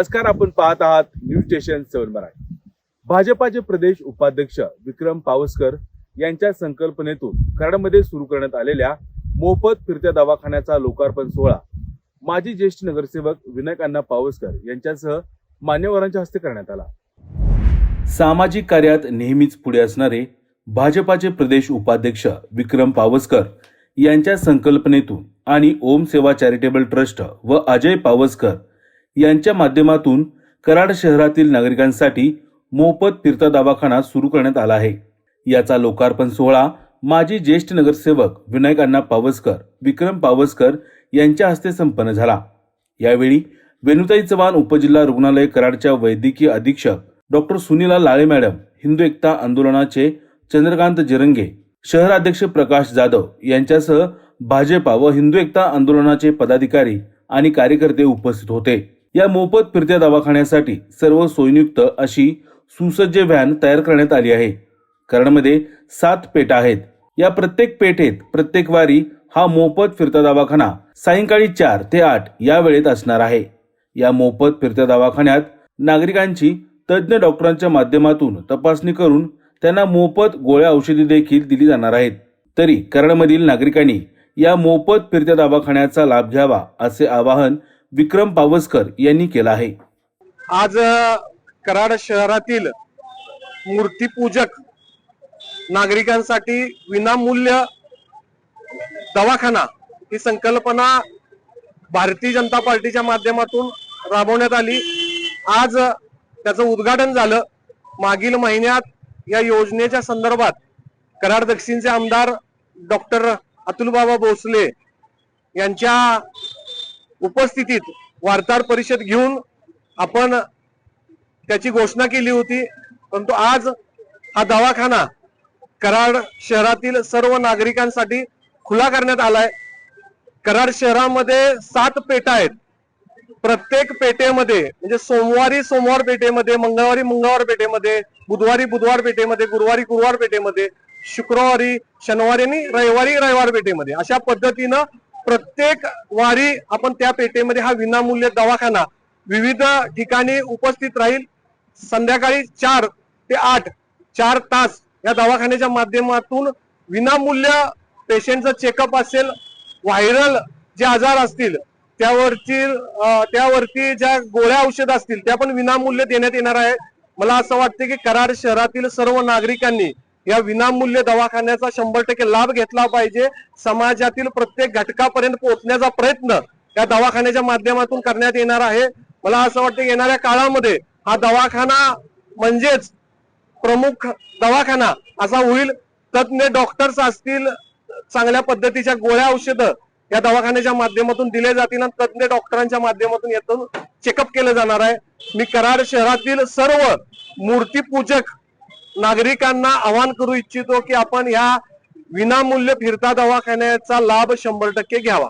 नमस्कार आपण पाहत आहात न्यूज स्टेशन सेवन मराठी. भाजपाचे प्रदेश उपाध्यक्ष विक्रम पावसकर यांच्या संकल्पनेतून कराडमध्ये सुरू करण्यात आलेल्या मोफत फिरत्या दवाखान्याचा लोकार्पण सोहळा माजी ज्येष्ठ नगरसेवक विनायक अण्णा पावसकर यांच्यासह मान्यवरांच्या हस्ते करण्यात आला. सामाजिक कार्यात नेहमीच पुढे असणारे भाजपाचे प्रदेश उपाध्यक्ष विक्रम पावसकर यांच्या संकल्पनेतून आणि ओम सेवा चॅरिटेबल ट्रस्ट व अजय पावसकर यांच्या माध्यमातून कराड शहरातील नागरिकांसाठी मोफत फिरता दवाखाना सुरू करण्यात आला आहे. याचा लोकार्पण सोहळा माजी ज्येष्ठ नगरसेवक विनायक अण्णा पावसकर विक्रम पावसकर यांच्या हस्ते संपन्न झाला. यावेळी वेणुताई चव्हाण उपजिल्हा रुग्णालय कराडच्या वैद्यकीय अधीक्षक डॉक्टर सुनीला लाळे मॅडम हिंदू एकता आंदोलनाचे चंद्रकांत जिरंगे शहराध्यक्ष प्रकाश जाधव यांच्यासह भाजपा व हिंदू एकता आंदोलनाचे पदाधिकारी आणि कार्यकर्ते उपस्थित होते. या मोफत फिरत्या दवाखान्यासाठी सर्व सोयीयुक्त अशी सुसज्ज व्हॅन तयार करण्यात आली आहे. कराडमध्ये सात पेटा आहेत. या प्रत्येक पेठेत प्रत्येक वारी हा मोफत फिरता दवाखाना सायंकाळी चार ते आठ या वेळेत असणार आहे. या मोफत फिरत्या दवाखान्यात नागरिकांची तज्ज्ञ डॉक्टरांच्या माध्यमातून तपासणी करून त्यांना मोफत गोळ्या औषधी देखील दिली जाणार आहेत. तरी कराडमधील नागरिकांनी या मोफत फिरत्या दवाखान्याचा लाभ घ्यावा असे आवाहन विक्रम पावसकर यांनी केलं आहे. आज कराड शहरातील मूर्तीपूजक नागरिकांसाठी विनामूल्य दवाखाना ही संकल्पना भारतीय जनता पार्टीच्या माध्यमातून राबवण्यात आली. आज त्याचं उद्घाटन झालं. मागील महिन्यात या योजनेच्या संदर्भात कराड दक्षिणचे आमदार डॉक्टर अतुलबाबा भोसले यांच्या उपस्थितीत वार्ताहर परिषद घेऊन आपण त्याची घोषणा केली होती. परंतु आज हा दवाखाना कराड शहरातील सर्व नागरिकांसाठी खुला करण्यात आलाय. कराड शहरामध्ये सात पेटा आहेत. प्रत्येक पेठेमध्ये म्हणजे सोमवारी सोमवार पेठेमध्ये मंगळवारी मंगळवार पेठेमध्ये बुधवारी बुधवार पेठेमध्ये गुरुवारी गुरुवार पेठेमध्ये शुक्रवारी शनिवारी आणि रविवारी रविवार पेठेमध्ये. अशा पद्धतीनं प्रत्येक वारी आपण त्या पेठेमध्ये हा विनामूल्य दवाखाना विविध ठिकाणी उपस्थित राहील. संध्याकाळी चार ते आठ चार तास या दवाखान्याच्या माध्यमातून विनामूल्य पेशंटचं चेकअप असेल व्हायरल जे आजार असतील त्यावरची त्यावरती ज्या गोळ्या औषध असतील त्या पण विनामूल्य देण्यात येणार आहे. मला असं वाटतं की कराड शहरातील सर्व नागरिकांनी या विनामूल्य दवाखान्याचा शंभर टक्के लाभ घेतला पाहिजे. समाजातील प्रत्येक घटकापर्यंत पोहोचण्याचा प्रयत्न या दवाखान्याच्या माध्यमातून करण्यात येणार आहे. मला असं वाटतं येणाऱ्या काळामध्ये हा दवाखाना म्हणजेच प्रमुख दवाखाना असा होईल. तज्ज्ञ डॉक्टर्स असतील चांगल्या पद्धतीच्या गोळ्या औषधं या दवाखान्याच्या माध्यमातून दिले जातील आणि तज्ञ डॉक्टरांच्या माध्यमातून यातून चेकअप केलं जाणार आहे. मी कराड शहरातील सर्व मूर्तीपूजक नागरिकांना आवाहन करू इच्छितो की आपण या विनामूल्य फिरता दवाखान्याचा लाभ शंभर टक्के घ्यावा.